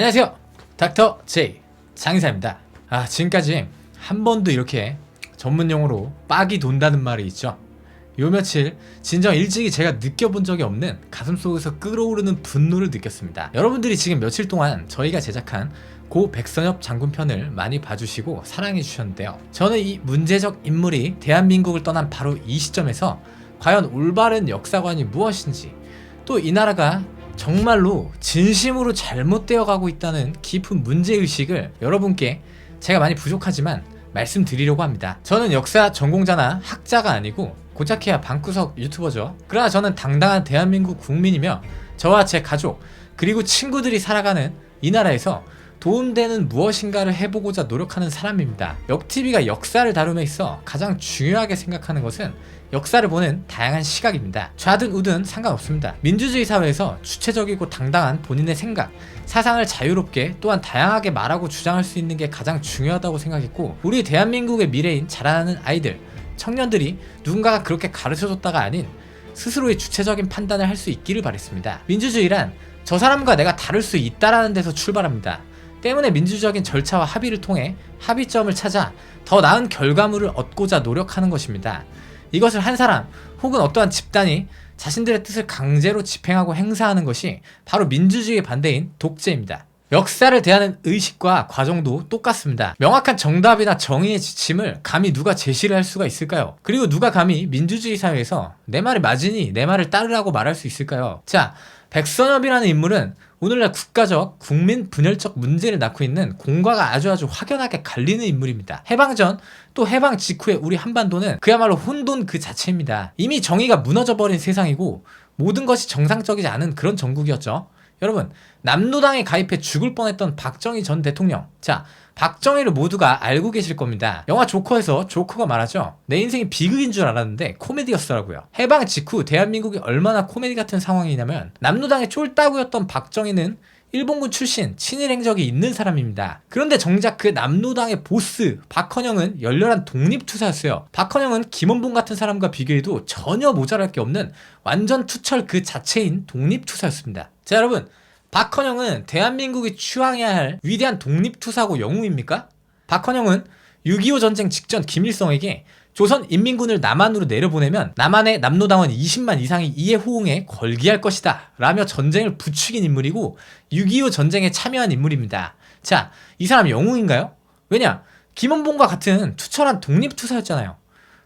안녕하세요. 닥터 J 장의사입니다. 아, 지금까지 한 번도 이렇게 전문 용어로 빡이 돈다는 말이 있죠. 요 며칠 진정 일찍이 제가 느껴본 적이 없는 가슴 속에서 끓어오르는 분노를 느꼈습니다. 여러분들이 지금 며칠 동안 저희가 제작한 고 백선엽 장군 편을 많이 봐주시고 사랑해 주셨는데요. 저는 이 문제적 인물이 대한민국을 떠난 바로 이 시점에서 과연 올바른 역사관이 무엇인지 또 이 나라가 정말로 진심으로 잘못되어 가고 있다는 깊은 문제의식을 여러분께 제가 많이 부족하지만 말씀드리려고 합니다. 저는 역사 전공자나 학자가 아니고 고작해야 방구석 유튜버죠. 그러나 저는 당당한 대한민국 국민이며 저와 제 가족 그리고 친구들이 살아가는 이 나라에서 도움되는 무엇인가를 해보고자 노력하는 사람입니다. 역TV가 역사를 다룸에 있어 가장 중요하게 생각하는 것은 역사를 보는 다양한 시각입니다. 좌든 우든 상관없습니다. 민주주의 사회에서 주체적이고 당당한 본인의 생각, 사상을 자유롭게 또한 다양하게 말하고 주장할 수 있는 게 가장 중요하다고 생각했고 우리 대한민국의 미래인 자라나는 아이들, 청년들이 누군가가 그렇게 가르쳐줬다가 아닌 스스로의 주체적인 판단을 할 수 있기를 바랬습니다. 민주주의란 저 사람과 내가 다를 수 있다라는 데서 출발합니다. 때문에 민주적인 절차와 합의를 통해 합의점을 찾아 더 나은 결과물을 얻고자 노력하는 것입니다. 이것을 한 사람 혹은 어떠한 집단이 자신들의 뜻을 강제로 집행하고 행사하는 것이 바로 민주주의의 반대인 독재입니다. 역사를 대하는 의식과 과정도 똑같습니다. 명확한 정답이나 정의의 지침을 감히 누가 제시를 할 수가 있을까요? 그리고 누가 감히 민주주의 사회에서 내 말이 맞으니 내 말을 따르라고 말할 수 있을까요? 자, 백선엽이라는 인물은 오늘날 국가적, 국민 분열적 문제를 낳고 있는 공과가 아주 아주 확연하게 갈리는 인물입니다. 해방 전, 또 해방 직후의 우리 한반도는 그야말로 혼돈 그 자체입니다. 이미 정의가 무너져버린 세상이고 모든 것이 정상적이지 않은 그런 전국이었죠. 여러분, 남노당에 가입해 죽을 뻔했던 박정희 전 대통령. 자, 박정희를 모두가 알고 계실 겁니다. 영화 조커에서 조커가 말하죠. 내 인생이 비극인 줄 알았는데 코미디였더라고요. 해방 직후 대한민국이 얼마나 코미디 같은 상황이냐면 남노당의 쫄따구였던 박정희는 일본군 출신 친일 행적이 있는 사람입니다. 그런데 정작 그 남노당의 보스 박헌영은 열렬한 독립투사였어요. 박헌영은 김원봉 같은 사람과 비교해도 전혀 모자랄 게 없는 완전 투철 그 자체인 독립투사였습니다. 자 여러분 박헌영은 대한민국이 추앙해야 할 위대한 독립투사고 영웅입니까? 박헌영은 6.25 전쟁 직전 김일성에게 조선 인민군을 남한으로 내려보내면 남한의 남노당원 20만 이상이 이에 호응해 걸기할 것이다 라며 전쟁을 부추긴 인물이고 6.25 전쟁에 참여한 인물입니다. 자, 이 사람 영웅인가요? 왜냐? 김원봉과 같은 투철한 독립투사였잖아요.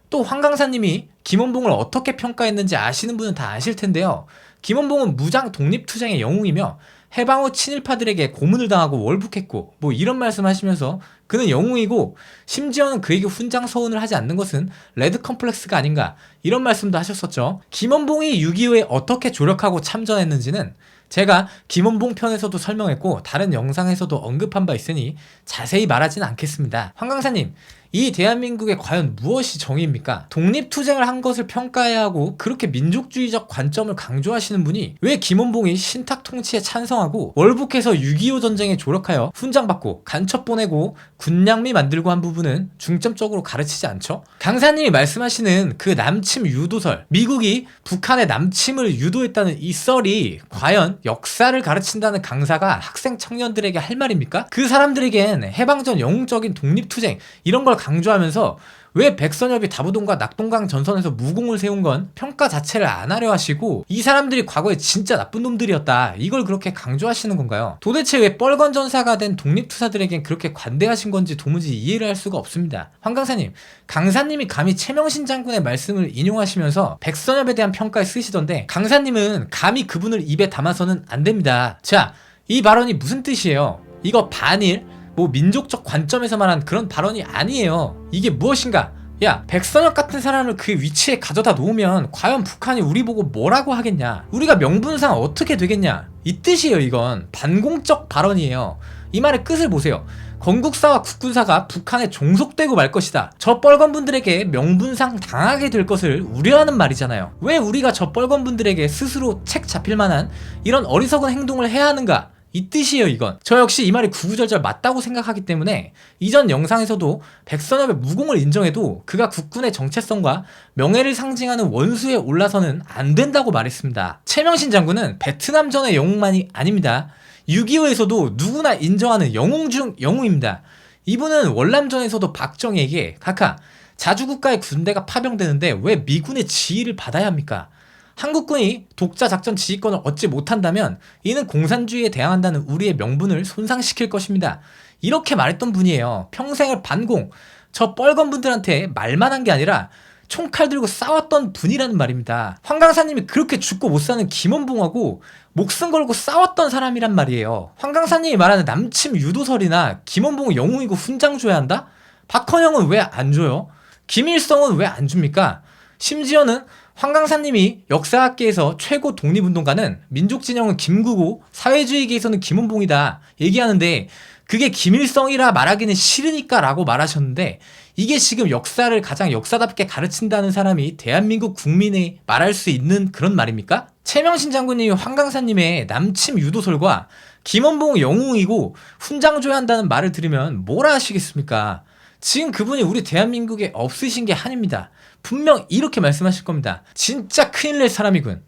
또 황강사님이 김원봉을 어떻게 평가했는지 아시는 분은 다 아실 텐데요. 김원봉은 무장 독립투쟁의 영웅이며 해방 후 친일파들에게 고문을 당하고 월북했고 뭐 이런 말씀하시면서 그는 영웅이고 심지어는 그에게 훈장 서운을 하지 않는 것은 레드 컴플렉스가 아닌가 이런 말씀도 하셨었죠. 김원봉이 6.25에 어떻게 조력하고 참전했는지는 제가 김원봉 편에서도 설명했고 다른 영상에서도 언급한 바 있으니 자세히 말하지는 않겠습니다. 황강사님 이 대한민국에 과연 무엇이 정의입니까? 독립투쟁을 한 것을 평가해야 하고 그렇게 민족주의적 관점을 강조하시는 분이 왜 김원봉이 신탁 통치에 찬성하고 월북해서 6.25 전쟁에 조력하여 훈장 받고 간첩 보내고 군량미 만들고 한 부분은 중점적으로 가르치지 않죠? 강사님이 말씀하시는 그 남침 유도설 미국이 북한의 남침을 유도했다는 이 썰이 과연 역사를 가르친다는 강사가 학생 청년들에게 할 말입니까? 그 사람들에겐 해방전 영웅적인 독립투쟁 이런 걸 강조하면서 왜 백선엽이 다부동과 낙동강 전선에서 무공을 세운 건 평가 자체를 안 하려 하시고 이 사람들이 과거에 진짜 나쁜 놈들이었다 이걸 그렇게 강조하시는 건가요? 도대체 왜 뻘건 전사가 된 독립투사들에겐 그렇게 관대하신 건지 도무지 이해를 할 수가 없습니다. 황 강사님, 강사님이 감히 최명신 장군의 말씀을 인용하시면서 백선엽에 대한 평가에 쓰시던데 강사님은 감히 그분을 입에 담아서는 안 됩니다. 자, 이 발언이 무슨 뜻이에요? 이거 반일 뭐 민족적 관점에서 말한 그런 발언이 아니에요. 이게 무엇인가? 야, 백선엽 같은 사람을 그 위치에 가져다 놓으면 과연 북한이 우리 보고 뭐라고 하겠냐? 우리가 명분상 어떻게 되겠냐? 이 뜻이에요, 이건. 반공적 발언이에요. 이 말의 끝을 보세요. 건국사와 국군사가 북한에 종속되고 말 것이다. 저 뻘건 분들에게 명분상 당하게 될 것을 우려하는 말이잖아요. 왜 우리가 저 뻘건 분들에게 스스로 책 잡힐 만한 이런 어리석은 행동을 해야 하는가? 이 뜻이에요, 이건. 저 역시 이 말이 구구절절 맞다고 생각하기 때문에 이전 영상에서도 백선엽의 무공을 인정해도 그가 국군의 정체성과 명예를 상징하는 원수에 올라서는 안 된다고 말했습니다. 최명신 장군은 베트남전의 영웅만이 아닙니다. 6.25에서도 누구나 인정하는 영웅 중 영웅입니다. 이분은 월남전에서도 박정희에게 각하 자주국가의 군대가 파병되는데 왜 미군의 지휘를 받아야 합니까? 한국군이 독자 작전 지휘권을 얻지 못한다면 이는 공산주의에 대항한다는 우리의 명분을 손상시킬 것입니다. 이렇게 말했던 분이에요. 평생을 반공, 저 뻘건 분들한테 말만 한 게 아니라 총칼 들고 싸웠던 분이라는 말입니다. 황 강사님이 그렇게 죽고 못 사는 김원봉하고 목숨 걸고 싸웠던 사람이란 말이에요. 황 강사님이 말하는 남침 유도설이나 김원봉은 영웅이고 훈장 줘야 한다? 박헌영은 왜 안 줘요? 김일성은 왜 안 줍니까? 심지어는 황강사님이 역사학계에서 최고 독립운동가는 민족진영은 김구고 사회주의계에서는 김원봉이다 얘기하는데 그게 김일성이라 말하기는 싫으니까 라고 말하셨는데 이게 지금 역사를 가장 역사답게 가르친다는 사람이 대한민국 국민이 말할 수 있는 그런 말입니까? 최명신 장군님이 황강사님의 남침 유도설과 김원봉 영웅이고 훈장 줘야 한다는 말을 들으면 뭐라 하시겠습니까? 지금 그분이 우리 대한민국에 없으신 게 한입니다. 분명 이렇게 말씀하실 겁니다. 진짜 큰일 낼 사람이군.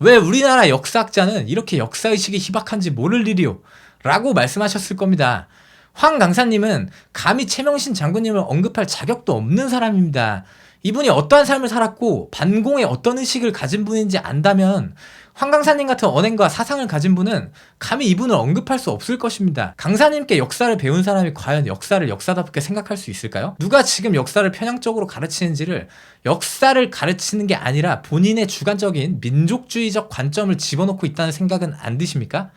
왜 우리나라 역사학자는 이렇게 역사의식이 희박한지 모를 일이오. 라고 말씀하셨을 겁니다. 황 강사님은 감히 최명신 장군님을 언급할 자격도 없는 사람입니다. 이분이 어떠한 삶을 살았고 반공에 어떤 의식을 가진 분인지 안다면 황 강사님 같은 언행과 사상을 가진 분은 감히 이분을 언급할 수 없을 것입니다. 강사님께 역사를 배운 사람이 과연 역사를 역사답게 생각할 수 있을까요? 누가 지금 역사를 편향적으로 가르치는지를 역사를 가르치는 게 아니라 본인의 주관적인 민족주의적 관점을 집어넣고 있다는 생각은 안 드십니까?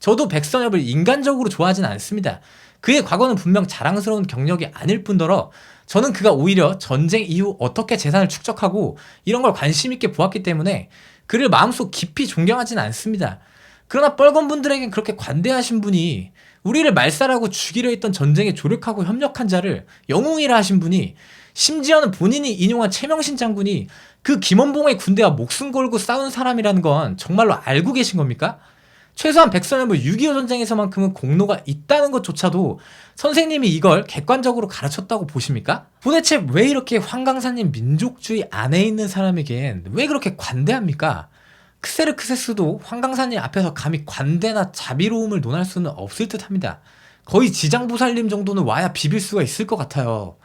저도 백선엽을 인간적으로 좋아하진 않습니다. 그의 과거는 분명 자랑스러운 경력이 아닐 뿐더러 저는 그가 오히려 전쟁 이후 어떻게 재산을 축적하고 이런 걸 관심 있게 보았기 때문에 그를 마음속 깊이 존경하진 않습니다. 그러나 뻘건 분들에겐 그렇게 관대하신 분이 우리를 말살하고 죽이려 했던 전쟁에 조력하고 협력한 자를 영웅이라 하신 분이 심지어는 본인이 인용한 최명신 장군이 그 김원봉의 군대와 목숨 걸고 싸운 사람이라는 건 정말로 알고 계신 겁니까? 최소한 백선엽은 6.25 전쟁에서만큼은 공로가 있다는 것조차도 선생님이 이걸 객관적으로 가르쳤다고 보십니까? 도대체 왜 이렇게 황강사님 민족주의 안에 있는 사람에겐 왜 그렇게 관대합니까? 크세르크세스도 황강사님 앞에서 감히 관대나 자비로움을 논할 수는 없을 듯 합니다. 거의 지장보살님 정도는 와야 비빌 수가 있을 것 같아요.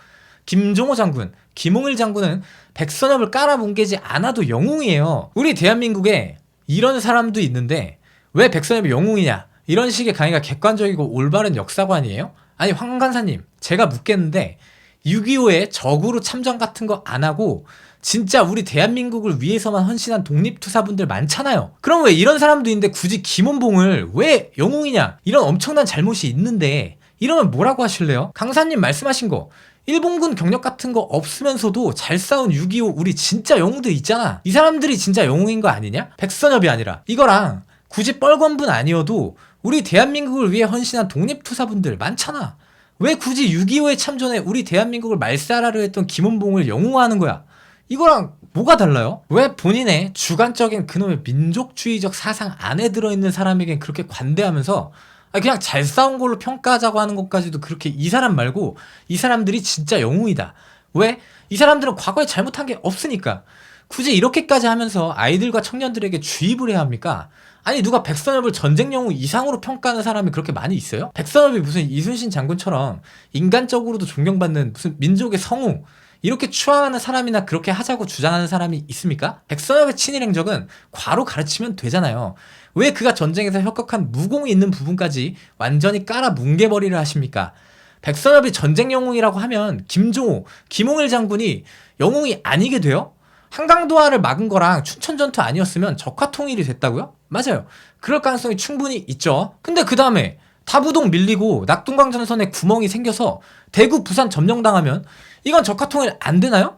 김종호 장군, 김홍일 장군은 백선엽을 깔아뭉개지 않아도 영웅이에요. 우리 대한민국에 이런 사람도 있는데 왜 백선엽이 영웅이냐? 이런 식의 강의가 객관적이고 올바른 역사관이에요? 아니 황 간사님 제가 묻겠는데 6.25에 적으로 참전 같은 거 안 하고 진짜 우리 대한민국을 위해서만 헌신한 독립투사분들 많잖아요. 그럼 왜 이런 사람도 있는데 굳이 김원봉을 왜 영웅이냐? 이런 엄청난 잘못이 있는데 이러면 뭐라고 하실래요? 강사님 말씀하신 거 일본군 경력 같은 거 없으면서도 잘 싸운 6.25 우리 진짜 영웅들 있잖아. 이 사람들이 진짜 영웅인 거 아니냐? 백선엽이 아니라 이거랑 굳이 뻘건 분 아니어도 우리 대한민국을 위해 헌신한 독립투사분들 많잖아. 왜 굳이 6.25에 참전해 우리 대한민국을 말살하려 했던 김원봉을 영웅화하는 거야? 이거랑 뭐가 달라요? 왜 본인의 주관적인 그놈의 민족주의적 사상 안에 들어있는 사람에겐 그렇게 관대하면서 그냥 잘 싸운 걸로 평가하자고 하는 것까지도 그렇게 이 사람 말고 이 사람들이 진짜 영웅이다. 왜? 이 사람들은 과거에 잘못한 게 없으니까. 굳이 이렇게까지 하면서 아이들과 청년들에게 주입을 해야 합니까? 아니 누가 백선엽을 전쟁 영웅 이상으로 평가하는 사람이 그렇게 많이 있어요? 백선엽이 무슨 이순신 장군처럼 인간적으로도 존경받는 무슨 민족의 성웅 이렇게 추앙하는 사람이나 그렇게 하자고 주장하는 사람이 있습니까? 백선엽의 친일 행적은 과로 가르치면 되잖아요. 왜 그가 전쟁에서 협격한 무공이 있는 부분까지 완전히 깔아 뭉개버리려 하십니까? 백선엽이 전쟁 영웅이라고 하면 김종호, 김홍일 장군이 영웅이 아니게 돼요? 한강도하를 막은 거랑 춘천 전투 아니었으면 적화 통일이 됐다고요? 맞아요. 그럴 가능성이 충분히 있죠. 근데 그 다음에 다부동 밀리고 낙동강 전선에 구멍이 생겨서 대구 부산 점령당하면 이건 적화 통일 안 되나요?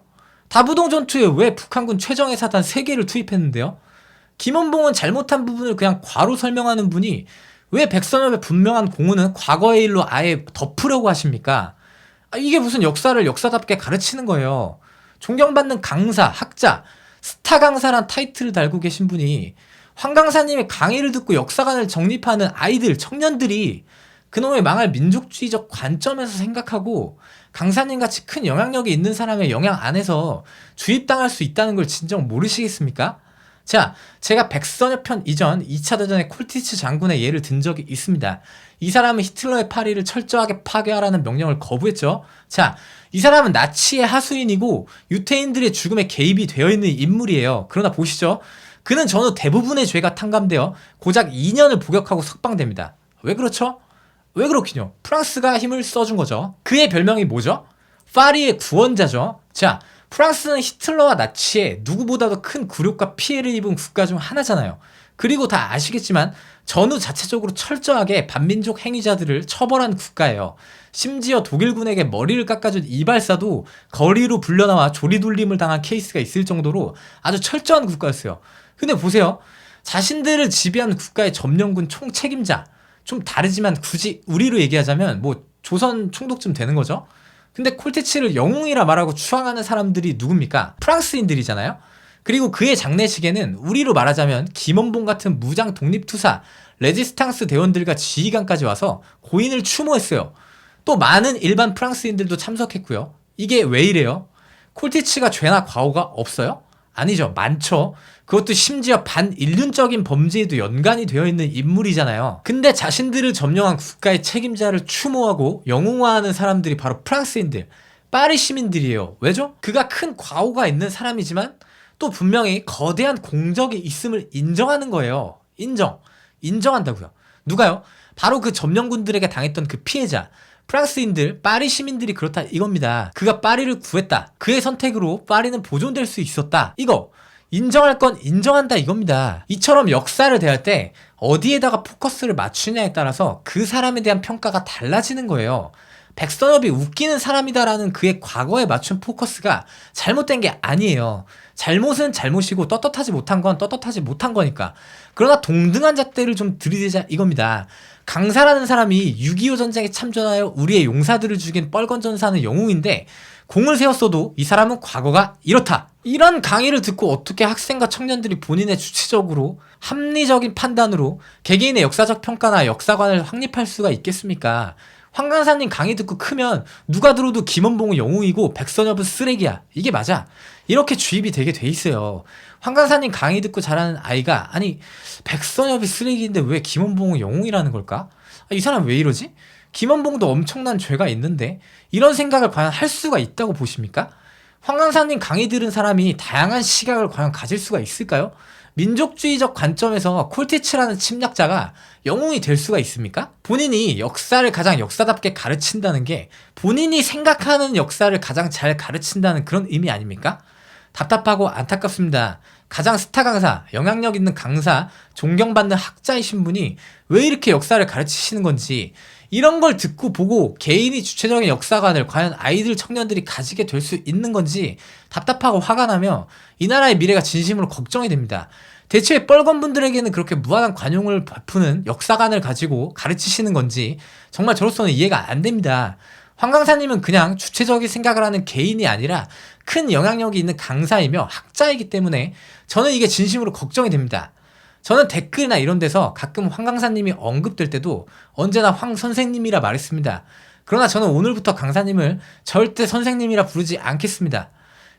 다부동 전투에 왜 북한군 최정예 사단 3개를 투입했는데요? 김원봉은 잘못한 부분을 그냥 과로 설명하는 분이 왜 백선엽의 분명한 공헌은 과거의 일로 아예 덮으려고 하십니까? 아, 이게 무슨 역사를 역사답게 가르치는 거예요. 존경받는 강사, 학자, 스타 강사란 타이틀을 달고 계신 분이 황 강사님의 강의를 듣고 역사관을 정립하는 아이들, 청년들이 그놈의 망할 민족주의적 관점에서 생각하고 강사님 같이 큰 영향력이 있는 사람의 영향 안에서 주입당할 수 있다는 걸 진정 모르시겠습니까? 자, 제가 백선엽 편 이전 2차 대전의 콜티츠 장군의 예를 든 적이 있습니다. 이 사람은 히틀러의 파리를 철저하게 파괴하라는 명령을 거부했죠. 자, 이 사람은 나치의 하수인이고 유태인들의 죽음에 개입이 되어 있는 인물이에요. 그러나 보시죠. 그는 전후 대부분의 죄가 탕감되어 고작 2년을 복역하고 석방됩니다. 왜 그렇죠? 왜 그렇군요. 프랑스가 힘을 써준 거죠. 그의 별명이 뭐죠? 파리의 구원자죠. 자, 프랑스는 히틀러와 나치에 누구보다도 큰 굴욕과 피해를 입은 국가 중 하나잖아요. 그리고 다 아시겠지만 전후 자체적으로 철저하게 반민족 행위자들을 처벌한 국가예요. 심지어 독일군에게 머리를 깎아준 이발사도 거리로 불려나와 조리돌림을 당한 케이스가 있을 정도로 아주 철저한 국가였어요. 근데 보세요. 자신들을 지배한 국가의 점령군 총책임자. 좀 다르지만 굳이 우리로 얘기하자면 뭐 조선 총독쯤 되는 거죠. 근데 콜테츠를 영웅이라 말하고 추앙하는 사람들이 누굽니까? 프랑스인들이잖아요. 그리고 그의 장례식에는 우리로 말하자면 김원봉 같은 무장 독립투사, 레지스탕스 대원들과 지휘관까지 와서 고인을 추모했어요. 또 많은 일반 프랑스인들도 참석했고요. 이게 왜 이래요? 콜티츠가 죄나 과오가 없어요? 아니죠. 많죠. 그것도 심지어 반인륜적인 범죄에도 연관이 되어 있는 인물이잖아요. 근데 자신들을 점령한 국가의 책임자를 추모하고 영웅화하는 사람들이 바로 프랑스인들, 파리 시민들이에요. 왜죠? 그가 큰 과오가 있는 사람이지만 또 분명히 거대한 공적이 있음을 인정하는 거예요. 인정. 인정한다고요. 누가요? 바로 그 점령군들에게 당했던 그 피해자. 프랑스인들, 파리 시민들이 그렇다 이겁니다. 그가 파리를 구했다. 그의 선택으로 파리는 보존될 수 있었다. 이거 인정할 건 인정한다 이겁니다. 이처럼 역사를 대할 때 어디에다가 포커스를 맞추냐에 따라서 그 사람에 대한 평가가 달라지는 거예요. 백선엽이 웃기는 사람이다라는 그의 과거에 맞춘 포커스가 잘못된 게 아니에요. 잘못은 잘못이고 떳떳하지 못한 건 떳떳하지 못한 거니까. 그러나 동등한 잣대를 좀 들이대자 이겁니다. 강사라는 사람이 6.25 전쟁에 참전하여 우리의 용사들을 죽인 뻘건 전사는 영웅인데 공을 세웠어도 이 사람은 과거가 이렇다. 이런 강의를 듣고 어떻게 학생과 청년들이 본인의 주체적으로 합리적인 판단으로 개개인의 역사적 평가나 역사관을 확립할 수가 있겠습니까? 황 강사님 강의 듣고 크면 누가 들어도 김원봉은 영웅이고 백선엽은 쓰레기야. 이게 맞아. 이렇게 주입이 되게 돼 있어요. 황 강사님 강의 듣고 자라는 아이가 아니 백선엽이 쓰레기인데 왜 김원봉은 영웅이라는 걸까? 아, 이 사람 왜 이러지? 김원봉도 엄청난 죄가 있는데 이런 생각을 과연 할 수가 있다고 보십니까? 황강사님 강의 들은 사람이 다양한 시각을 과연 가질 수가 있을까요? 민족주의적 관점에서 콜티츠라는 침략자가 영웅이 될 수가 있습니까? 본인이 역사를 가장 역사답게 가르친다는 게 본인이 생각하는 역사를 가장 잘 가르친다는 그런 의미 아닙니까? 답답하고 안타깝습니다. 가장 스타 강사, 영향력 있는 강사, 존경받는 학자이신 분이 왜 이렇게 역사를 가르치시는 건지 이런 걸 듣고 보고 개인이 주체적인 역사관을 과연 아이들 청년들이 가지게 될 수 있는 건지 답답하고 화가 나며 이 나라의 미래가 진심으로 걱정이 됩니다. 대체 뻘건 분들에게는 그렇게 무한한 관용을 베푸는 역사관을 가지고 가르치시는 건지 정말 저로서는 이해가 안 됩니다. 황 강사님은 그냥 주체적인 생각을 하는 개인이 아니라 큰 영향력이 있는 강사이며 학자이기 때문에 저는 이게 진심으로 걱정이 됩니다. 저는 댓글이나 이런 데서 가끔 황 강사님이 언급될 때도 언제나 황 선생님이라 말했습니다. 그러나 저는 오늘부터 강사님을 절대 선생님이라 부르지 않겠습니다.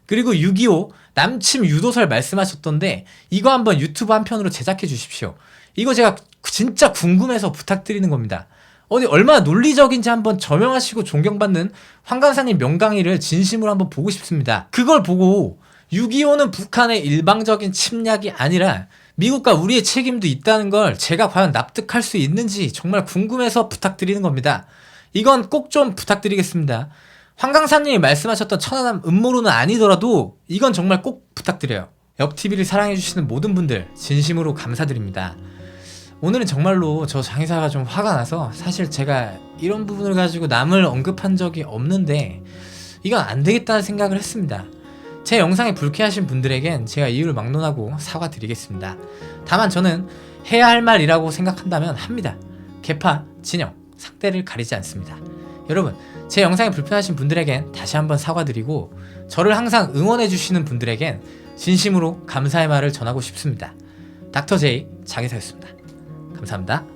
그리고 6.25 남침 유도설 말씀하셨던데 이거 한번 유튜브 한 편으로 제작해 주십시오. 이거 제가 진짜 궁금해서 부탁드리는 겁니다. 어디 얼마나 논리적인지 한번 저명하시고 존경받는 황 강사님 명강의를 진심으로 한번 보고 싶습니다. 그걸 보고 6.25는 북한의 일방적인 침략이 아니라 미국과 우리의 책임도 있다는 걸 제가 과연 납득할 수 있는지 정말 궁금해서 부탁드리는 겁니다. 이건 꼭 좀 부탁드리겠습니다. 황강사님이 말씀하셨던 천안함 음모론은 아니더라도 이건 정말 꼭 부탁드려요. 옆TV를 사랑해주시는 모든 분들 진심으로 감사드립니다. 오늘은 정말로 저 장의사가 좀 화가 나서 사실 제가 이런 부분을 가지고 남을 언급한 적이 없는데 이건 안 되겠다는 생각을 했습니다. 제 영상에 불쾌하신 분들에겐 제가 이유를 막론하고 사과드리겠습니다. 다만 저는 해야 할 말이라고 생각한다면 합니다. 개파, 진영, 상대를 가리지 않습니다. 여러분, 제 영상에 불편하신 분들에겐 다시 한번 사과드리고 저를 항상 응원해주시는 분들에겐 진심으로 감사의 말을 전하고 싶습니다. 닥터 제이 장의사였습니다. 감사합니다.